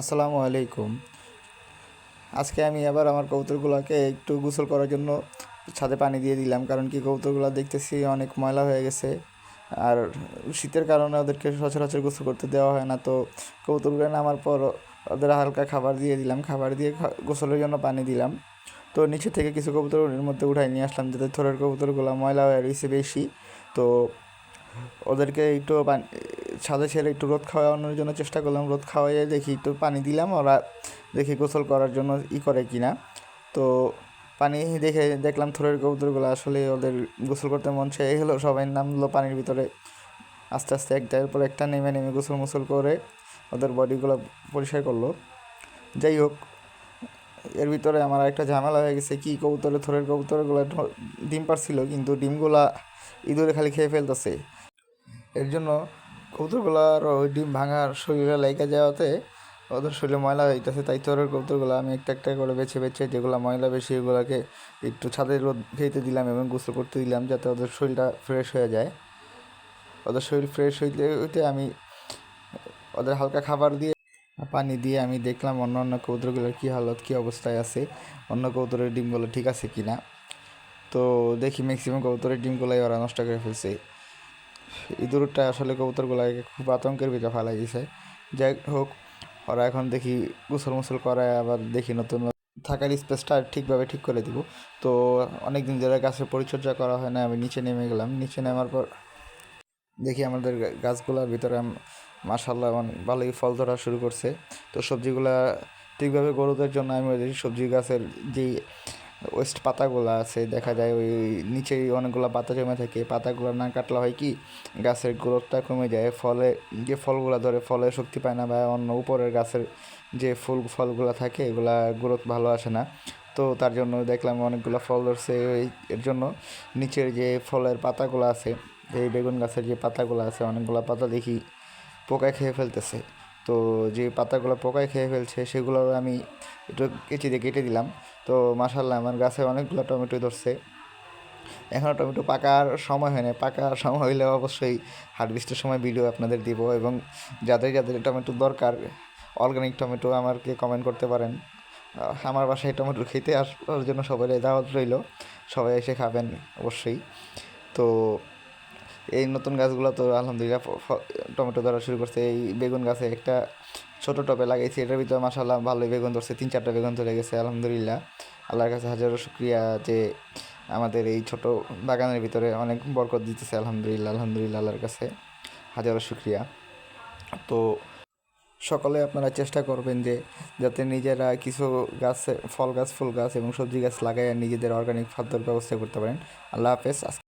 আসসালামু আলাইকুম। আজকে আমি আবার আমার কবুতরগুলোকে একটু গোসল করার জন্য ছাদে পানি দিয়ে দিলাম, কারণ কি কবুতরগুলো দেখতেছি অনেক ময়লা হয়ে গেছে। আর শীতের কারণে ওদেরকে সচরাচর গোসল করতে দেওয়া হয় না, তো কবুতরগুলো নামার পর ওদের হালকা খাবার দিয়ে দিলাম, খাবার দিয়ে গোসলের জন্য পানি দিলাম। তো নিচে থেকে কিছু কবুতর এর মধ্যে উঠাই নিয়ে আসলাম, যাতে থোড়ের কবুতরগুলো ময়লা হয়ে রয়েছে বেশি। তো ওদেরকে একটু পানি ছাদে ছেড়ে একটু রোদ খাওয়ানোর জন্য চেষ্টা করলাম। রোদ খাওয়াইয়ে দেখি একটু পানি দিলাম, ওরা দেখি গোসল করার জন্য ই করে কিনা। তো পানি দেখে দেখলাম থোড়ের কবুতরগুলো আসলে ওদের গোসল করতে মন চাই হলো সবাই নামলো পানির ভিতরে। আস্তে আস্তে একটার পর একটা নেমে নেমে গোসল মোসল করে ওদের বডিগুলো পরিষ্কার করল। যাই হোক, এর ভিতরে আমার একটা ঝামেলা হয়ে গেছে কি কবুতরে থোড়ের কবুতরগুলো ডিম পারছিল কিন্তু ডিমগুলা ইঁদুরে খালি খেয়ে ফেলতেছে। এর জন্য কবুতরগুলার ওই ডিম ভাঙার শরীরে লাইকা যাওয়াতে ওদের শরীরে ময়লা হইতেছে, তাই তোরের কবুতরগুলো আমি একটা একটা করে বেছে বেছে যেগুলো ময়লা বেশি এগুলোকে একটু ছাদের রোদ খেতে দিলাম এবং গোসল করতে দিলাম যাতে ওদের শরীরটা ফ্রেশ হয়ে যায়। ওদের শরীর ফ্রেশ হইতে হইতে আমি ওদের হালকা খাবার দিয়ে পানি দিয়ে আমি দেখলাম অন্য অন্য কবুতরগুলোর কী হালত, কী অবস্থায় আছে, অন্য কবুতরের ডিমগুলো ঠিক আছে কি না তো দেখি ম্যাক্সিমাম কবুতরের ডিমগুলোই ওরা নষ্ট করে ফেলছে। ইঁদুরটা আসলে কবুতরগুলোকে খুব আতঙ্কের ভিতরে ফেলাই দিছে। যাই হোক, ওরা এখন দেখি গোসল মোসল করায়, আবার দেখি নতুন থাকার স্পেসটা ঠিকভাবে ঠিক করে দিব। তো অনেক দিন ধরে গাছের পরিচর্যা করা হয় না, আমি নিচে নেমে গেলাম। নিচে নেমার পর দেখি আমাদের গাছগুলোর ভিতরে মাসাল্লাহ ভালোই ফল ধরা শুরু করছে। তো সবজিগুলা ঠিকভাবে গরুদের জন্য আমি সবজি গাছের যেই ওয়েস্ট পাতাগুলো আছে, দেখা যায় ওই নিচেই অনেকগুলো পাতা জমে থাকে, পাতাগুলো না কাটলে হয় কি, গাছের গ্রোথটা কমে যায়, ফলে যে ফলগুলো ধরে ফলে শক্তি পায় না বা অন্য উপরের গাছের যে ফুল, ফলগুলো থাকে, এগুলা গ্রোথ ভালো আসে না। তো তার জন্য দেখলাম অনেকগুলো ফল ধরছে এর জন্য নিচের যে ফলের পাতাগুলো আছে, এই বেগুন গাছের যে পাতাগুলো আছে, অনেকগুলো পাতা দেখি পোকায় খেয়ে ফেলতেছে। তো যে পাতাগুলো পোকায় খেয়ে ফেলছে, সেগুলো আমি একটু কেচি দিয়ে কেটে দিলাম। তো মাসাল্লাহ আমার গাছে অনেকগুলো টমেটো ধরছে। এখনও টমেটো পাকার সময় হয় না পাকার সময় হইলে অবশ্যই হারভেস্টের সময় ভিডিও আপনাদের দিব এবং যাদের যাদের টমেটো দরকার অর্গানিক টমেটো আমাকে কমেন্ট করতে পারেন। আমার বাসায় টমেটো খেতে আসার জন্য সবাই দাওয়াত রইল। সবাই এসে খাবেন অবশ্যই। তো এই নতুন গাছগুলো তো আলহামদুলিল্লাহ টমেটো ধরা শুরু করছে। এই বেগুন গাছে একটা ছোট টবে লাগাইছি। এটার ভিতরে মাসাল্লাহ ভালোই বেগুন ধরছে। তিন, চারটা বেগুন ধরে গেছে, আলহামদুলিল্লাহ। আল্লাহর কাছে হাজারো শুক্রিয়া যে আমাদের এই ছোট বাগানের ভিতরে অনেক বরকত দিতেছে। আলহামদুলিল্লাহ আলহামদুলিল্লাহ আল্লাহর কাছে হাজারো শুক্রিয়া। তো সকলে আপনারা চেষ্টা করবেন যে যাতে নিজেরা কিছু গাছ, ফল গাছ, ফুল গাছ এবং সবজি গাছ লাগাই নিজেদের অর্গানিক খাদ্যর ব্যবস্থা করতে পারেন। আল্লাহ হাফেজ।